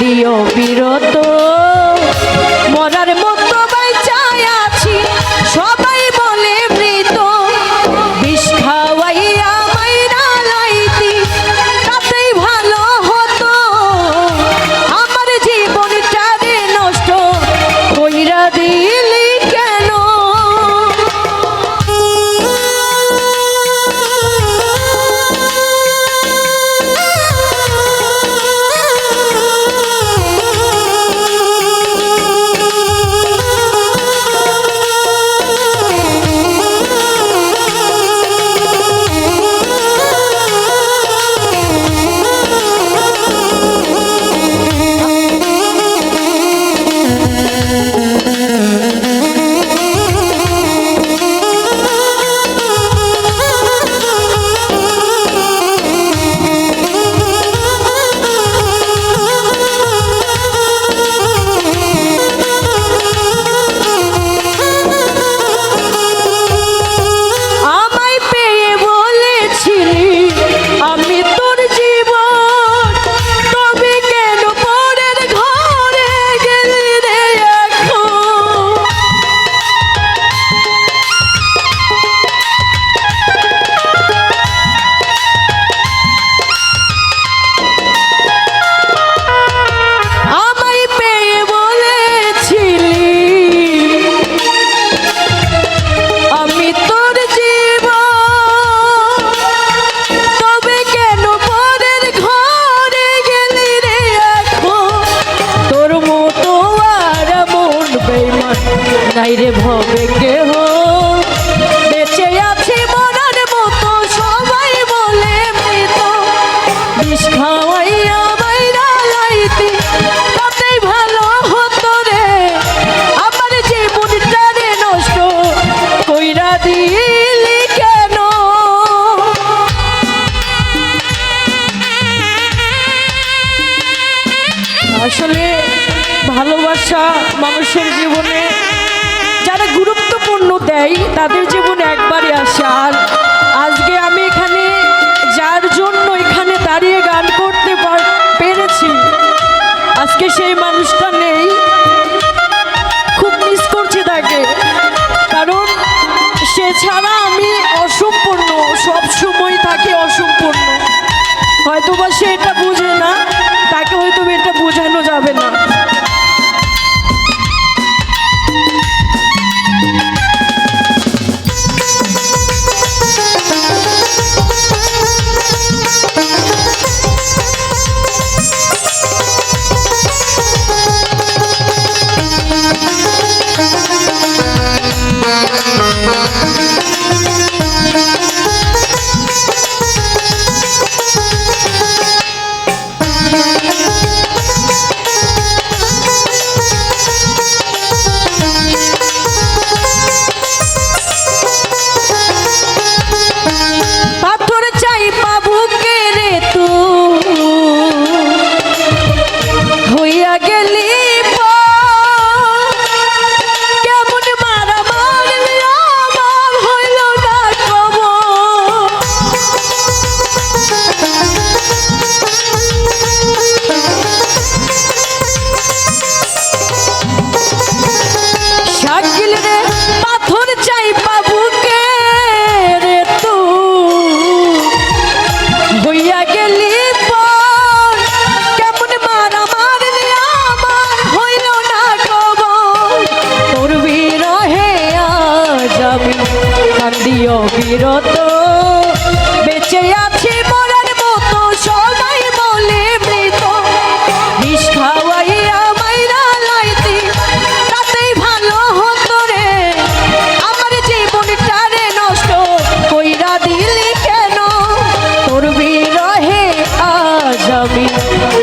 কান্দিও বিরত নাই রে ভবে কেহ। বেঁচে আছি মরার মতো, সবাই বলে মৃত। বিষ খাওয়াইয়া বাইরা লাইতি, তাতেই ভালো হতো রে। আমার জীবনটা রে নষ্ট কইরা দিলি কেন? আসলে ভালোবাসা মানুষের জীবনে দেয় তাদের জীবনে একবারই আসে আর আজকে আমি এখানে যার জন্য এখানে দাঁড়িয়ে গান করতে পেরেছি, আজকে সেই মানুষটা নেই। খুব মিস করছি তাকে, কারণ সে ছাড়া আমি অসম্পূর্ণ, সব সময় থাকি অসম্পূর্ণ। হয়তো বা সে এটা বুঝে না, তাকে হয়তো এটা বোঝানো যাবে না।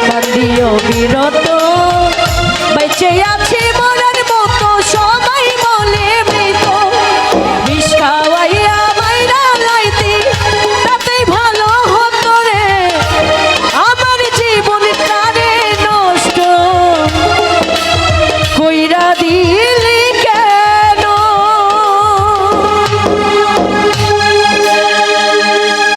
কান্দিও বিরত বেঁচে